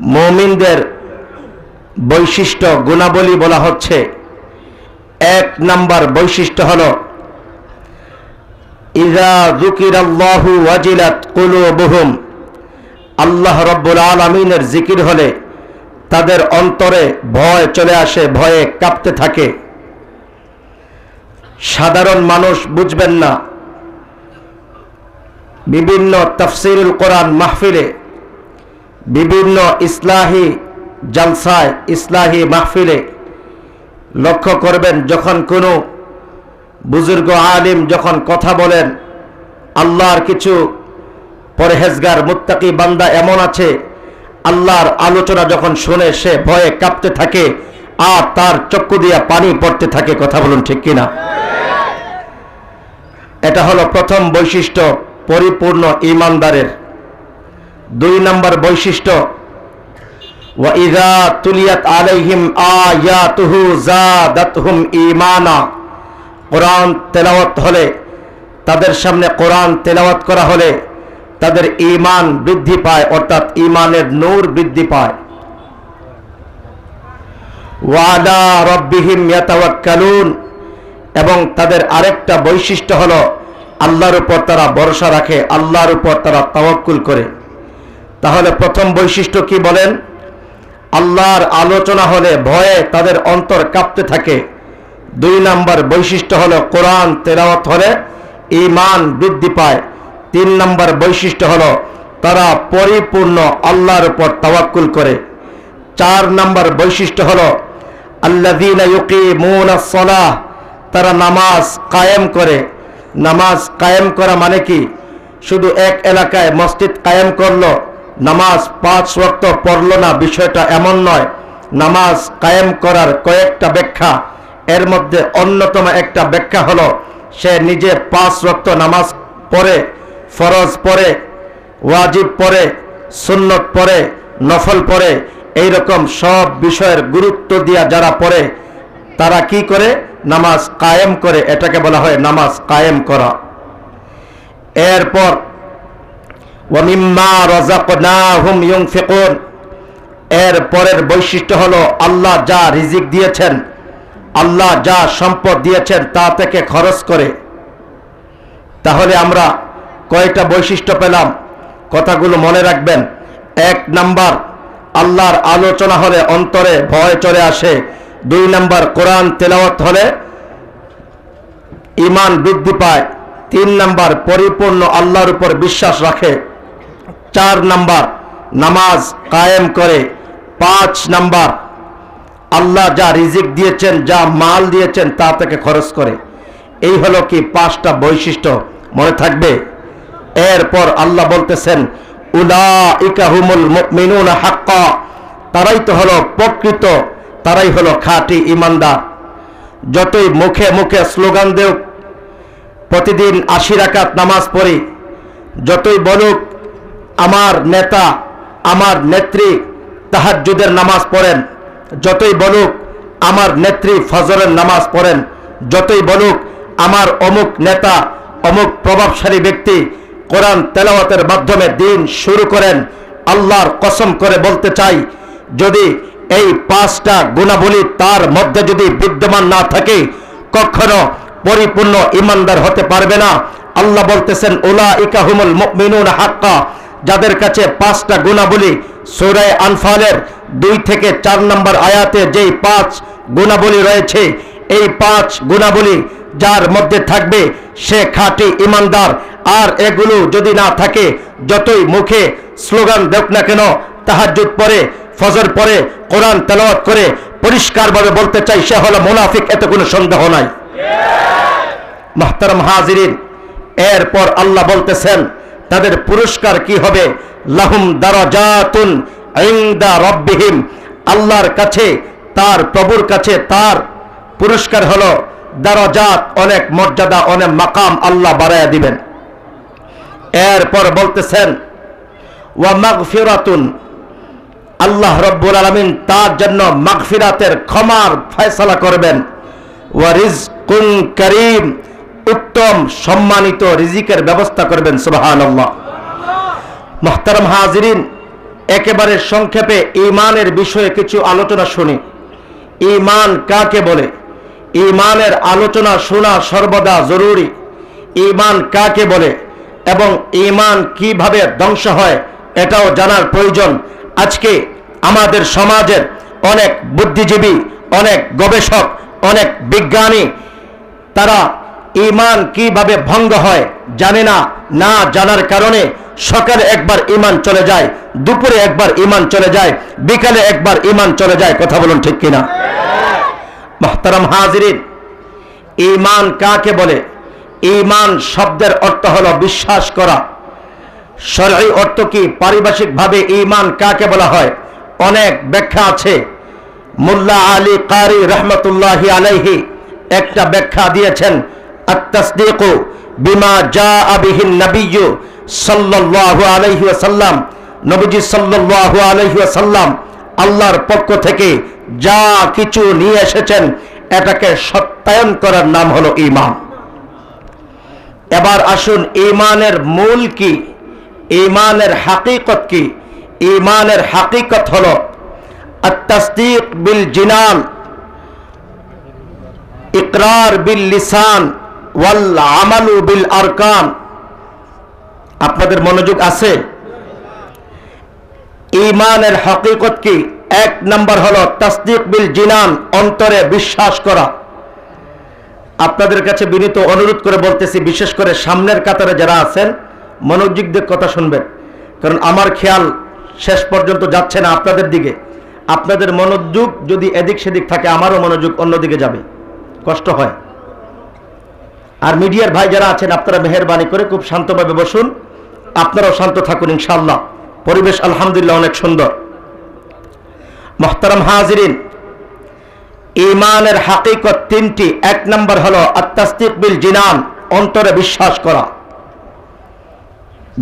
মমিনদের বৈশিষ্ট্য গুণাবলী বলা হচ্ছে। এক নাম্বার বৈশিষ্ট্য হল ইজা জুকির আল্লাহু ওয়াজিলাত কুলুবুহুম আল্লাহ রব্বুল আলমিনের জিকির হলে তাদের অন্তরে ভয় চলে আসে, ভয়ে কাঁপতে থাকে। সাধারণ মানুষ বুঝবেন না। বিভিন্ন তফসিরুল কোরআন মাহফিলে বিভিন্ন ইসলাহি জালসায়, ইসলাহি মাহফিলে লক্ষ্য করবেন যখন কোনো বুজুর্গ আলিম যখন কথা বলেন, আল্লাহর কিছু পরহেজগার, মুত্তাকি বান্দা এমন আছে, আল্লাহর আলোচনা যখন শুনে সে ভয়ে কাঁপতে থাকে, আর তার চক্ষু দিয়া পানি পড়তে থাকে, কথা বলুন ঠিক কিনা? এটা হলো প্রথম বৈশিষ্ট্য পরিপূর্ণ ইমানদারের। দুই নম্বর বৈশিষ্ট্য তুলিয়াত আলাইহিম কোরআন তেলাওয়াত হলে, তাদের সামনে কোরআন তেলাওয়াত করা হলে, তাদের ঈমান বৃদ্ধি পায়, অর্থাৎ ঈমানের নূর বৃদ্ধি পায়। ওয়ালা রব্বিহিম ইয়াতাওয়াক্কালুন। এবং তাদের আরেকটা বৈশিষ্ট্য হলো, আল্লাহর উপর তারা ভরসা রাখে, আল্লাহর উপর তারা তাওয়াক্কুল করে। তাহলে প্রথম বৈশিষ্ট্য কি বলেন? আল্লাহর আলোচনা হলে ভয়ে তাদের অন্তর কাঁপতে থাকে। দুই নাম্বার বৈশিষ্ট্য হলো কোরআন তেলাওয়াত হলে ইমান বৃদ্ধি পায়। তিন নাম্বার বৈশিষ্ট্য হলো তারা পরিপূর্ণ আল্লাহর উপর তাওয়াক্কুল করে। চার নাম্বার বৈশিষ্ট্য হলো সালাহ, তারা নামাজ কায়েম করে। নামাজ কায়েম করা মানে কি? শুধু এক এলাকায় মসজিদ কায়েম করল নামাজ পাঁচ ওয়াক্ত পড়ল না, বিষয়টা এমন নয়। নামাজ কায়েম করার কয়েকটা ব্যাখ্যা। এর মধ্যে অন্যতম একটা ব্যাখ্যা হলো, সে নিজে পাঁচ রক্ত নামাজ পড়ে, ফরজ পড়ে, ওয়াজিব পড়ে, সুন্নত পড়ে, নফল পড়ে, এইরকম সব বিষয়ের গুরুত্ব দিয়া যারা পড়ে, তারা কি করে? নামাজ কায়েম করে, এটাকে বলা হয় নামাজ কায়েম করা। এরপর এর পরের বৈশিষ্ট্য হলো আল্লাহ যা রিজিক দিয়েছেন, আল্লাহ যা সম্পদ দিয়েছেন তা থেকে খরচ করে। তাহলে আমরা কয়টা বৈশিষ্ট্য পেলাম? কথাগুলো মনে রাখবেন। এক নাম্বার, আল্লাহর আলোচনা হলে অন্তরে ভয় চলে আসে। দুই নাম্বার, কোরআন তেলাওয়াত হলে ইমান বৃদ্ধি পায়। তিন নাম্বার, পরিপূর্ণ আল্লাহর উপর বিশ্বাস রাখে। চার নাম্বার, নামাজ কায়েম করে। পাঁচ নাম্বার, আল্লাহ যা রিজিক দিয়েছেন, যা মাল দিয়েছেন, তা থেকে খরচ করে। এই হলো কি পাঁচটা বৈশিষ্ট্য, মনে থাকবে? এরপর আল্লাহ বলতেছেন উলা ইকাহুমুল মিনুন হাক্কা। তারাই তো হলো প্রকৃত, তারাই হলো খাঁটি ইমানদার। যতই মুখে মুখে স্লোগান দেও প্রতিদিন আশি রাকাত নামাজ পড়ি। যতই বলুক আমার নেতা, আমার নেত্রী তাহাজ্জুদের নামাজ পড়েন। যতই বলুক, আমার নেত্রী ফজরের নামাজ পড়েন। যতই বলুক, আমার অমুক নেতা, অমুক প্রভাবশালী ব্যক্তি কোরআন তেলাওয়াতের মাধ্যমে দিন শুরু করেন, আল্লাহর কসম করে বলতে চাই, যদি এই পাঁচটা গুণাবলী তার মধ্যে যদি বিদ্যমান না থাকে, কখনো পরিপূর্ণ ইমানদার হতে পারবে না। আল্লাহ বলতেছেন ওলা ইকাহুমুল মুমিনুন হাক্কা। যাদের কাছে পাঁচটা গুণাবলী, সূরায়ে আনফালের দুই থেকে চার নম্বর আয়াতে যেই পাঁচ গুণাবলী রয়েছে, এই পাঁচ গুণাবলী যার মধ্যে থাকবে সে খাঁটি ইমানদার। আর এগুলো যদি না থাকে, যতই মুখে স্লোগান দেখ না কেন, তাহাজ্জুদ পরে, ফজর পরে, কোরআন তেলাওয়াত করে পরিষ্কারভাবে বলতে চাই, সে হলো মুনাফিক, এতে কোনো সন্দেহ নাই। মাহতারাম হাজিরিন, এরপর আল্লাহ বলতেছেন তাদের পুরস্কার কি হবে? লাহুম দারাজাতুন ইনদা রব্বিহিম। আল্লাহর কাছে, তার প্রভুর কাছে তার পুরস্কার হলো দারাজাত, অনেক মর্যাদা, অনেক মাকাম আল্লাহ বাড়ায়া দিবেন। এরপর বলতেছেন, ওয়া মাগফিরাতুন। আল্লাহ রব্বুল আলমিন তার জন্য মাগফিরাতের ক্ষমার ফয়সালা করবেন। ওয়া রিজকুন করিম। উত্তম সম্মানিত রিজিকের ব্যবস্থা করবেন সুবহান মোহতারম হাজিরিন, একেবারে সংক্ষেপে ইমানের বিষয়ে কিছু আলোচনা শুনি। ইমান কাকে বলে? ইমানের আলোচনা শোনা সর্বদা জরুরি। ইমান কাকে বলে? এবং ইমান কীভাবে ধ্বংস হয়, এটাও জানার প্রয়োজন। আজকে আমাদের সমাজের অনেক বুদ্ধিজীবী, অনেক গবেষক, অনেক বিজ্ঞানী, তারা ইমান কীভাবে ভঙ্গ হয় জানে না না জানার কারণে সকালে একবার ইমান চলে যায়, দুপুরে একবার ইমান চলে যায়, বিকালে একবার ইমান চলে যায়, কথা বলুন ঠিক কিনা? মোহতারাম হাজিরিন, ইমান কাকে বলে? ইমান শব্দের অর্থ হলো বিশ্বাস করা। সরই অর্থ কি? পারিভাষিকভাবে ইমান কাকে বলা হয়? অনেক ব্যাখ্যা আছে। মুল্লা আলী কারি রহমতুল্লাহ আলাইহি একটা ব্যাখ্যা দিয়েছেন আত্মাসদিক বিমা জা আবিহীন নবীজ সাল্লাহ আলহি আসাল্লাম নবীজি সাল্লাহ আলহি আসাল্লাম আল্লাহর পক্ষ থেকে যা কিছু নিয়ে এসেছেন, এটাকে সত্যায়ন করার নাম হলো ইমান এবার আসুন ইমানের মূল কি? ইমানের হাকিকত কি? ইমানের হাকিকত হল আত্মাস্তিক বিল জিনান, ইকরার বিল লিসান আপনাদের মনোযোগ আছে? ইমানের হকিকত কি? এক নাম্বার হলো তাসদিক বিল জিনান, অন্তরে বিশ্বাস করা। আপনাদের কাছে বিনীত অনুরোধ করে বলতেছি, বিশেষ করে সামনের কাতারে যারা আছেন মনোযোগ দিয়ে কথা শুনবেন। কারণ আমার খেয়াল শেষ পর্যন্ত যাচ্ছে না আপনাদের দিকে। আপনাদের মনোযোগ যদি এদিক সেদিক থাকে, আমারও মনোযোগ অন্যদিকে যাবে। কষ্ট হয়। আর মিডিয়ার ভাই যারা আছেন, আপনারা মেহরবানি করে খুব শান্তভাবে বসুন। আপনারাও শান্ত থাকুন ইনশাল্লাহ পরিবেশ আলহামদুলিল্লাহ অনেক সুন্দর। মোহতারাম হাজিরিন ইমানের হাকিকত তিনটি। এক নম্বর হলো আত্মাস্তিক বিল জিনান, অন্তরে বিশ্বাস করা।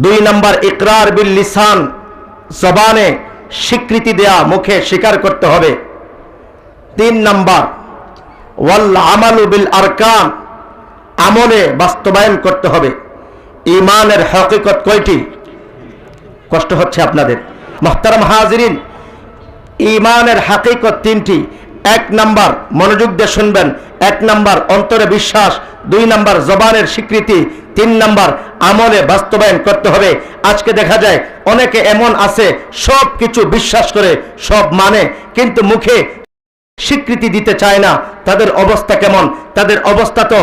দুই নম্বর, ইকরার বিল লিসান, জবানে স্বীকৃতি দেয়া, মুখে স্বীকার করতে হবে। তিন নম্বর, ওয়াল আমালু বিল আরকান আমলে বাস্তবায়ন করতে হবে। ইমানের হকিকত কয়টি? কষ্ট হচ্ছে আপনাদের। মোহতারাম হাজিরিন, ইমানের হাকিকত তিনটি। এক নাম্বার, মনোযোগ দিয়ে শুনবেন। এক নাম্বার, অন্তরে বিশ্বাস। দুই নাম্বার, জবানের স্বীকৃতি। তিন নাম্বার, আমলে বাস্তবায়ন করতে হবে। আজকে দেখা যায়, অনেকে এমন আছে সব কিছু বিশ্বাস করে, সব মানে কিন্তু মুখে স্বীকৃতি দিতে চায় না। তাদের অবস্থা কেমন? তাদের অবস্থা তো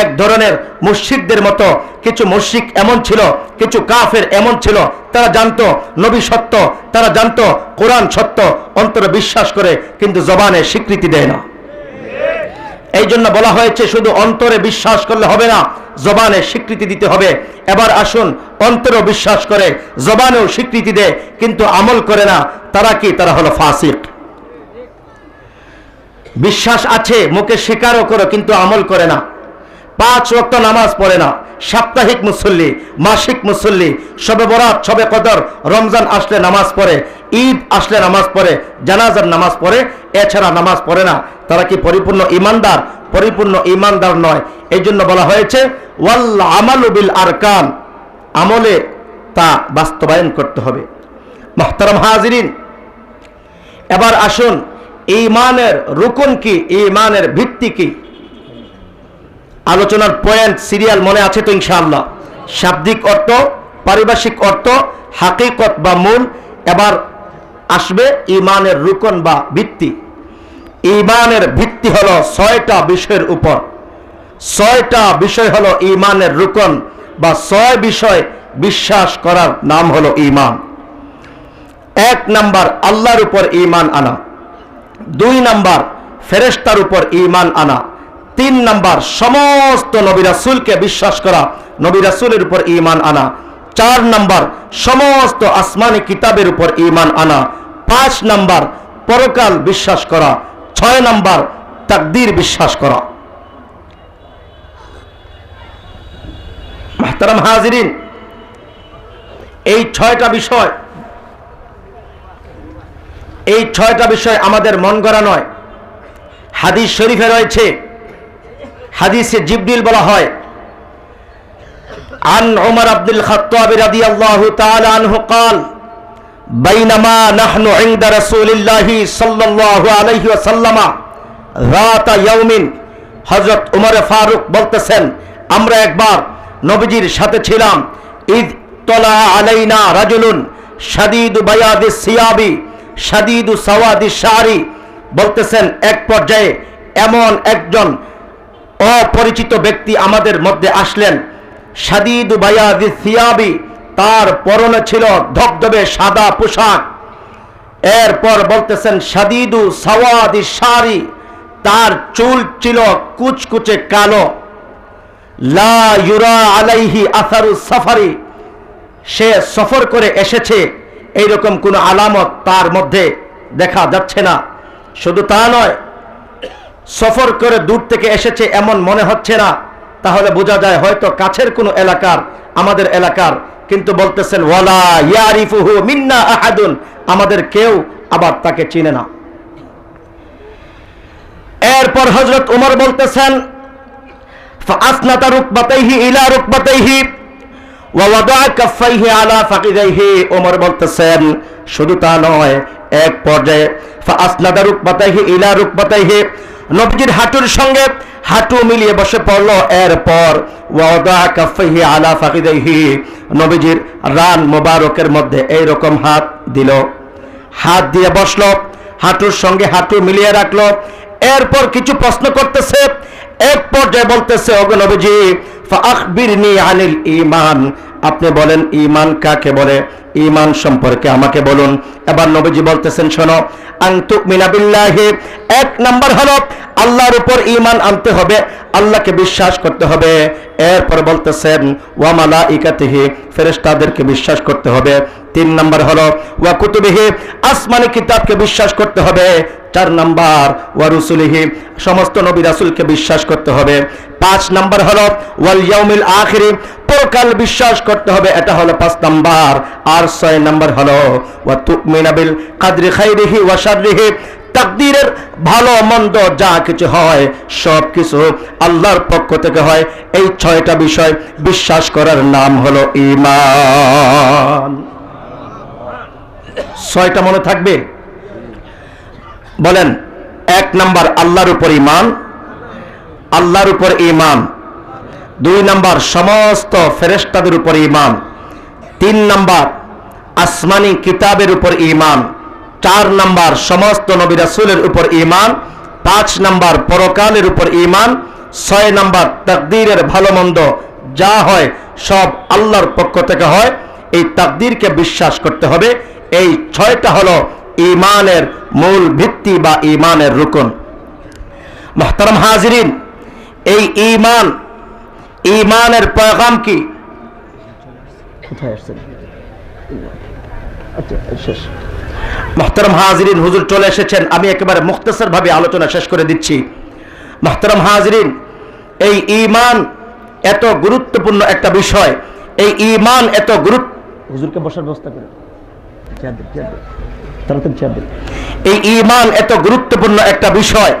এক ধরনের মুশিকদের মতো। কিছু মুশিক এমন ছিল, কিছু কাফের এমন ছিল। তারা জানতো নবী সত্য, তারা জানতো কোরআন সত্য, অন্তরে বিশ্বাস করে, কিন্তু জবানে স্বীকৃতি দেয় না। এই জন্য বলা হয়েছে, শুধু অন্তরে বিশ্বাস করলে হবে না, জবানে স্বীকৃতি দিতে হবে। এবার আসুন, অন্তরেও বিশ্বাস করে, জবানেও স্বীকৃতি দেয়, কিন্তু আমল করে না, তারা কি? তারা হলো ফাসিক। বিশ্বাস আছে, মুখে স্বীকারও করো, কিন্তু আমল করে না। পাঁচ ওয়াক্ত নামাজ পড়ে না। সাপ্তাহিক মুসল্লি, মাসিক মুসল্লি, সবে বরাত, সবে কদর, রমজান আসলে নামাজ পড়ে, ঈদ আসলে নামাজ পড়ে, জানাজার নামাজ পড়ে, এছাড়া নামাজ পড়ে না। তারা কি পরিপূর্ণ ইমানদার? পরিপূর্ণ ইমানদার নয়। এই জন্য বলা হয়েছে ওয়াল্লা আমালু বিল আরকান আমলে তা বাস্তবায়ন করতে হবে। মোহতারাম হাজিরিন, এবার আসুন, ইমানের রুকন কি? ইমানের ভিত্তি কি? আলোচনার পয়েন্ট সিরিয়াল মনে আছে তো ইনশাআল্লাহ। শাব্দিক অর্থ, পারিভাষিক অর্থ, হাকিকত বা মূল, এবার আসবে ইমানের রুকন বা ভিত্তি। ইমানের ভিত্তি হলো ছয়টা বিষয়ের উপর। ছয়টা বিষয় হলো ইমানের রুকন বা ছয় বিষয় বিশ্বাস করার নাম হলো ইমান। এক নাম্বার, আল্লাহর উপর ইমান আনা। দুই নাম্বার ফেরেস্তার উপর ইমান আনা। তিন নাম্বার, সমস্ত নবী রাসূলকে বিশ্বাস করা, নবী রাসূলের উপর ইমান আনা। চার নাম্বার, সমস্ত আসমানি কিতাবের উপর ইমান আনা। পাঁচ নাম্বার, পরকাল বিশ্বাস করা। ছয় নাম্বার, তাকদীর বিশ্বাস করা। মাহতারাম হাজিরিন, এই ছয়টা বিষয়, এই ছয়টা বিষয় আমাদের মন গড়া নয়। হাদিস শরীফে রয়েছে হাদিসে জিবরিল বলা হয় আন উমর আব্দুল খাত্তাব রাদিয়াল্লাহু তাআলা আনহু قال বাইনামা নাহনু ইনদা রাসূলিল্লাহি সাল্লাল্লাহু আলাইহি ওয়াসাল্লাম রাতা ইয়াউমিন হযরত উমর ফারুক বলতেছেন আমরা একবার নবীজির সাথে ছিলাম ঈদ তলা আলাইনা রাজুলুন শাদীদু বায়াদিস সিয়াবি শাদীদু সাওয়াদিস শারি বলতেছেন এক পর্যায়ে এমন একজন অপরিচিত ব্যক্তি আমাদের মধ্যে আসলেন। সাদিদু বায়াদি সিয়াবি, তার পরনে ছিল ধবধবে সাদা পোশাক। এরপর বলতেছেন সাদিদু সাওয়াদি শাড়ি তার চুল ছিল কুচকুচে কালো। লা ইউরা আলাইহি আসারু সাফারি, সে সফর করে এসেছে, এইরকম কোনো আলামত তার মধ্যে দেখা যাচ্ছে না। শুধু তা নয় সফর করে দূর থেকে এসেছে এমন মনে হচ্ছে না। তাহলে বোঝা যায় হয়তো কাছের কোনো এলাকার, আমাদের এলাকার, কিন্তু বলতেছেন, ওয়ালা ইয়ারিফুহু মিন্না আহাদুন। আমাদের কেউ আবার তাকে চিনে না। এরপর হজরত উমর বলতেছেন ইলা ওয়া কাফাইহি আলা ফাকিদাইহি। ওমর বলতেছেন, শুধু তা নয়, এক পর্যায়ে ফাসনাদা রুকবাতাইহি ইলা নবীজির হাঁটুর সঙ্গে হাঁটু মিলিয়ে বসে পড়ল। এরপর ওয়াদা কাফাইহি আলা নবীজির রান মোবারকের মধ্যে এই রকম হাত দিল। হাত দিয়ে বসল, হাঁটুর সঙ্গে হাঁটু মিলিয়ে রাখল। এরপর কিছু প্রশ্ন করতেছে, এক পর্যায়ে বলতেছে, ওগো নবীজি ফাখবিরনি আনিল ঈমান। আপনি বলেন, ঈমান কাকে বলে? ঈমান সম্পর্কে আমাকে বলুন। এবার নবীজি বলতেছেন, শোনো আনতু মিনাবিল্লাহে এক নাম্বার হলো আল্লাহর উপর ঈমান আনতে হবে, আল্লাহকে বিশ্বাস করতে হবে। এরপর বলতেছেন, ওয়া মালাইকাতিহি, ফেরেশতাদেরকে বিশ্বাস করতে হবে। তিন নাম্বার হলো, ওয়া কুতুবিহি, আসমানি কিতাবকে বিশ্বাস করতে হবে। চার নাম্বার, ওয়া রুসুলিহি, সমস্ত নবী রাসূলকে বিশ্বাস করতে হবে। পাঁচ নাম্বার হলো, ওয়াল ইয়াউমিল আখিরি, পরকাল বিশ্বাস করতে হবে, এটা হলো পাঁচ নাম্বার। আর ছয় নাম্বার হলো, ওয়া তুমিনা বিল কাদরি খাইরিহি ওয়া শাররিহি, তাকদীরের ভালো মন্দ যা কিছু হয়, সব কিছু আল্লাহর পক্ষ থেকে হয়। এই ছয়টা বিষয় বিশ্বাস করার নাম হলো ঈমান। ছয়টা মনে থাকবে? বলেন, এক নাম্বার আল্লাহর উপর ইমান আল্লাহর উপর ইমান দুই নাম্বার সমস্ত ফেরেস্তাদের উপর ইমান তিন নাম্বার আসমানি কিতাবের উপর ইমান চার নাম্বার সমস্ত নবী রাসূলের উপর ইমান পাঁচ নাম্বার পরকালের উপর ইমান ছয় নাম্বার তাকদীরের ভালো মন্দ যা হয় সব আল্লাহর পক্ষ থেকে হয়। এই তাকদীরকে বিশ্বাস করতে হবে। এই ছয়টা হলো ইমানের মূল ভিত্তি বা ইমানের রুকন। মোহতারাম হাজরিন এই ইমান ইমানের পয়গাম কি? কোথায় আসছেন? আচ্ছা হাজরিন হুজুর চলে এসেছেন। আমি একেবারে মুখতাসর ভাবে আলোচনা শেষ করে দিচ্ছি। মোহতারাম হাজরিন এই ইমান এত গুরুত্বপূর্ণ একটা বিষয়। এই ইমান এত গুরুত্ব হুজুরকে বসার ব্যবস্থা করে চেয়ার তো। এই ইমান এত গুরুত্বপূর্ণ একটা বিষয়